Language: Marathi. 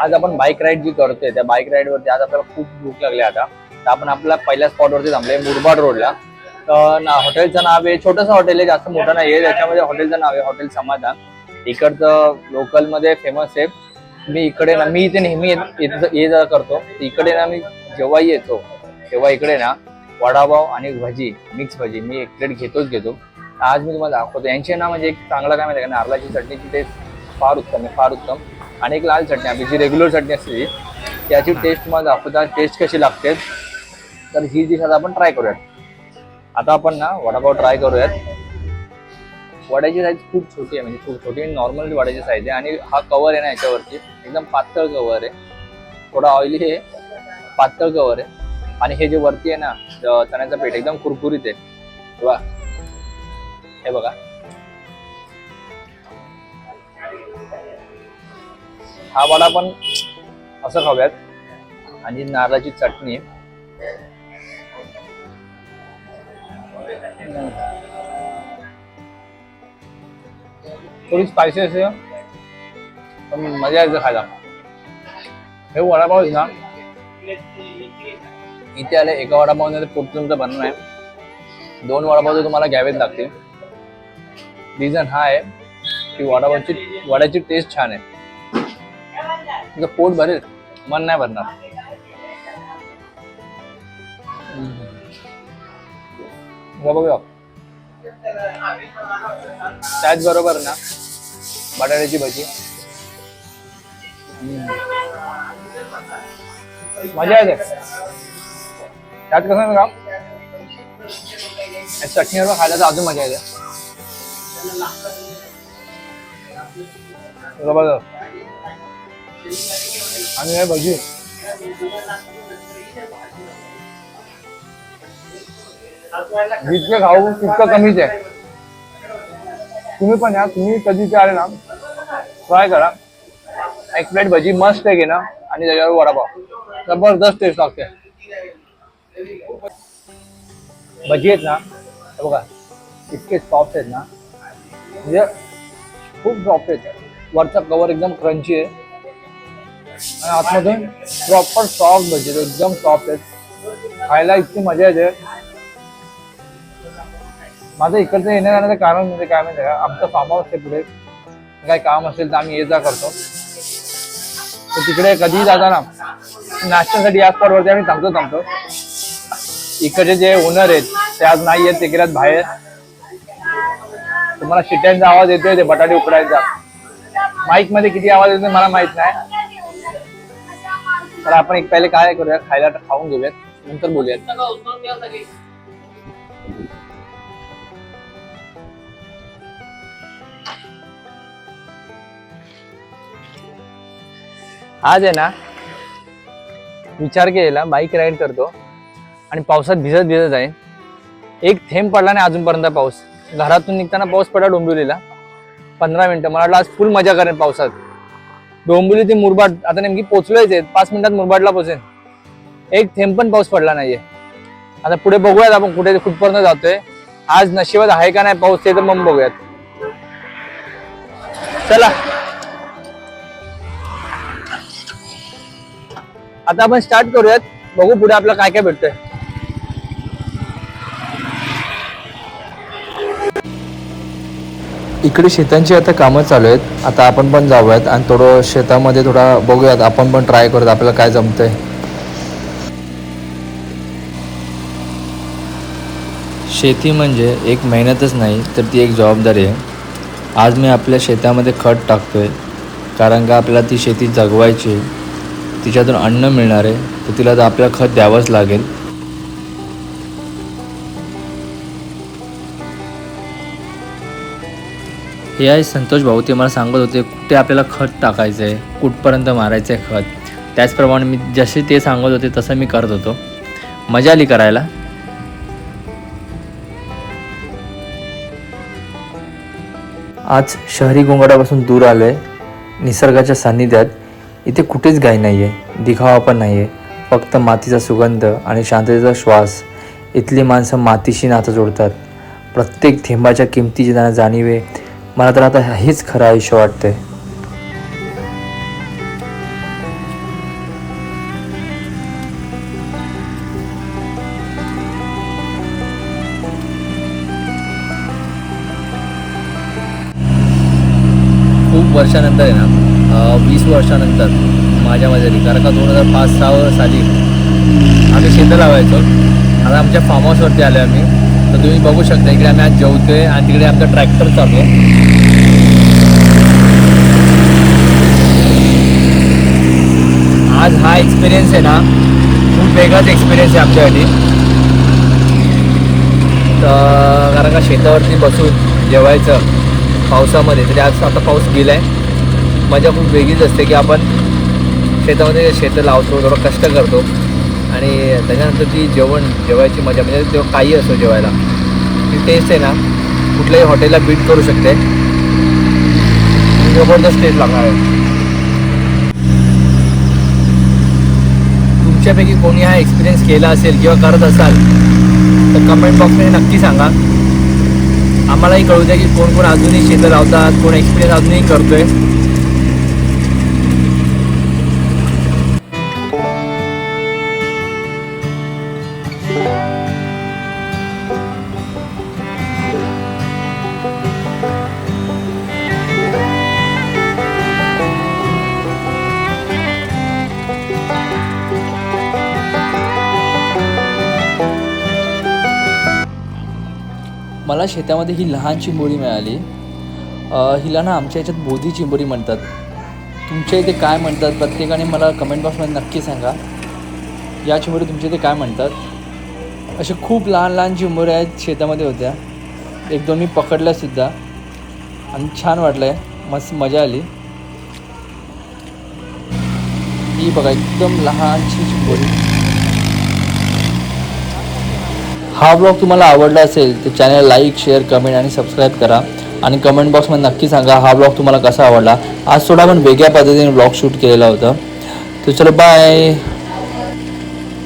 आज आपण बाईक राईड जी करतोय त्या बाईक राईडवरती आज आपल्याला खूप भूक लागली आता. तर आपण आपल्या पहिल्या स्पॉटवरती थांबले मुरबाड रोडला तर ना हॉटेलचं नाव आहे छोटंसं हॉटेल आहे जास्त मोठं नाही आहे त्याच्यामध्ये हॉटेलचं नाव आहे हॉटेल समाधान. इकडचं लोकलमध्ये फेमस आहे. मी इकडे ना मी इथे नेहमी ये जा करतो. इकडे ना मी जेव्हाही येतो तेव्हा इकडे ना वडापाव आणि भजी मिक्स भजी मी एक प्लेट घेतोच घेतो. आज मी तुम्हाला दाखवतो. यांचे ना म्हणजे एक चांगला काय माहिती आहे का? नारळाची चटणीची टेस्ट फार उत्तम आहे फार उत्तम. आणि एक लाल चटणी आपली जी रेग्युलर चटणी असते त्याची टेस्ट तुम्हाला दाखवता टेस्ट कशी लागते तर ही डिश आता आपण ट्राय करूयात. आता आपण ना वडापाव ट्राय करूयात. वड्याची साईज खूप छोटी आहे म्हणजे खूप छोटी नॉर्मल वड्याची साईज आहे. आणि हा कवर आहे ना याच्यावरती एकदम पातळ कवर आहे. थोडा ऑइली आहे पातळ कवर आहे. आणि हे जे वरती आहे ना चण्याचं पीठ एकदम कुरकुरीत आहे. बघा. हे बघा. हा वडा पण असं खाऊयात. आणि नारळाची चटणी. थोडी स्पायसी असते पण मजा येते खायला. हे वडापाव ना इथे आले एका वडापावने पोट तुमचं बनणं आहे. दोन वडापाव तर तुम्हाला घ्यावेच लागतील. रिझन हा आहे की वडापावची वड्याची टेस्ट छान आहे. तुझं पोट भरेल. मन नाही भरणार. बघूया त्याचबरोबर ना बटाट्याची भजी. मजा येते. त्यात कसं का चटणीवर खायला तर अजून मजा येते. जबरदस्त. आणि हे भजी जितके खाऊ तितकं कमीच आहे. तुम्ही पण या तुम्ही कधी ते आले ना ट्राय करा. एक प्लेट भजी मस्त आहे ना आणि त्याच्यावर वडापाव. जबरदस्त टेस्ट लागते. भजी आहेत ना हे बघा इतके सॉफ्ट आहेत ना. म्हणजे खूप सॉफ्ट आहेत. वरचा कवर एकदम क्रंची आहे. आणि आतमधून प्रॉपर सॉफ्ट भजी एकदम सॉफ्ट आहेत खायला इतकी मजा येते. माझं इकडचं येण्या जाण्याचं कारण म्हणजे काय माहिती का? आमचं फार्म हाऊस आहे पुढे. काही काम असेल तर आम्ही ये जा करतो. तर तिकडे कधीही जाताना नाश्त्यासाठी या स्पॉटवरती आम्ही थांबतो थांबतो. इकडचे जे ओनर आहेत ते आज नाही आहेत ते गेल्यात बाहेर. तुम्हाला शिट्यांचा आवाज येतोय ते बटाटे उकडायचा. माईकमध्ये किती आवाज येतोय मला माहीत नाही. तर आपण एक पहिले काय करूया? खायला खाऊन घेऊयात. नंतर बोलूयात. आज आहे ना विचार केलेला बाईक राईड करतो आणि पावसात भिजत भिजत आहे. एक थेंब पडला नाही अजूनपर्यंत पाऊस. घरातून निघताना पाऊस पडला डोंबिवलीला. पंधरा मिनिटं. मला वाटलं आज फुल मजा करेन पावसात. डोंबिवली ते मुरबाड आता नेमकी पोचलोयच आहे पाच मिनिटात मुरबाडला पोचेन. एक थेंब पण पाऊस पडला नाहीये. आता पुढे बघूयात आपण कुठे कुठपर्यंत जातोय. आज नशिबात आहे का नाही पाऊस ते तर मग बघूयात. चला. आता आपण स्टार्ट करूयात. बघू पुढे आपल्याला काय काय भेटतंय. इकडे शेतांची आता कामं चालू आहेत. आता आपण पण जाऊयात आणि थोडं शेतामध्ये थोडा बघूयात. आपण पण ट्राय करूयात. आपल्याला काय जमतंय. शेती म्हणजे एक मेहनतच नाही तर ती एक जबाबदारी आहे. आज मी आपल्या शेतामध्ये खत टाकतोय. कारण का आपल्याला ती शेती जगवायची आहे. तिच्यातून अन्न मिळणार आहे. तर तिला तर आपल्याला खत द्यावंच लागेल. हे आहे संतोष भाऊ ते मला सांगत होते कुठे आपल्याला खत टाकायचं आहे कुठपर्यंत मारायचं आहे खत. त्याचप्रमाणे मी जसे ते सांगत होते तसं मी करत होतो. मजा आली करायला. आज शहरी गोंगाटापासून दूर आलो आहे निसर्गाच्या सान्निध्यात इथे कुठेच गाय नाही आहे दिखावा पण नाही आहे फक्त मातीचा सुगंध आणि शांततेचा श्वास. इथली माणसं मातीशी नातं जोडतात. प्रत्येक थेंबाच्या किमतीची त्यांना जाणीव आहे. मला तर आता हेच खरं आयुष्य वाटते खूप वर्षानंतर आहे ना वीस वर्षानंतर माझ्या मजेरी कारण का दोन हजार पाच सहा साली आम्ही शेतं लावायचो. आता आमच्या फार्म हाऊसवरती आलो आम्ही. तर तुम्ही बघू शकता इकडे आम्ही आज जेवतोय आणि तिकडे आमचा ट्रॅक्टर चालू आहे. आज हा एक्सपिरियन्स आहे ना खूप वेगळाच एक्सपिरियन्स आहे आमच्यासाठी. तर कारण का शेतावरती बसून जेवायचं पावसामध्ये तरी आज आता पाऊस गेला आहे मजा खूप वेगळीच असते की आपण शेतामध्ये शेतं लावतो थोडं कष्ट करतो. आणि त्याच्यानंतर ती जेवण जेवायची मजा म्हणजे तेव्हा काही असो जेवायला ती टेस्ट आहे ना कुठल्याही हॉटेलला बीट करू शकते. जबरदस्त टेस्ट लागणार आहे. तुमच्यापैकी कोणी हा एक्सपिरियन्स केला असेल किंवा करत असाल तर कमेंट बॉक्समध्ये नक्की सांगा. आम्हालाही कळू द्या की कोण कोण अजूनही शेतं लावतात कोण एक्सपिरियन्स अजूनही करतो आहे मला शेतामध्ये ही लहान चिंबोरी मिळाली. हिला ना आमच्या याच्यात बोधी चिंबोरी म्हणतात. तुमच्या इथे काय म्हणतात? प्रत्येकाने मला कमेंट बॉक्समध्ये नक्की सांगा. या चिंबोरी तुमच्या इथे काय म्हणतात? असे खूप लहान लहान चिंबोऱ्या आहेत शेतामध्ये होत्या. एक दोन मी पकडल्यासुद्धा आणि छान वाटलं आहे मस्त मजा आली. ही बघा एकदम लहानशी चिंबोरी हा ब्लॉग तुम्हाला आवडला असेल तर चॅनल लाईक शेअर कमेंट आणि सबस्क्राईब करा. आणि कमेंट बॉक्समध्ये नक्की सांगा हा ब्लॉग तुम्हाला कसा आवडला. आज थोडा आपण वेगळ्या पद्धतीने ब्लॉग शूट केलेला होता. तर चलो बाय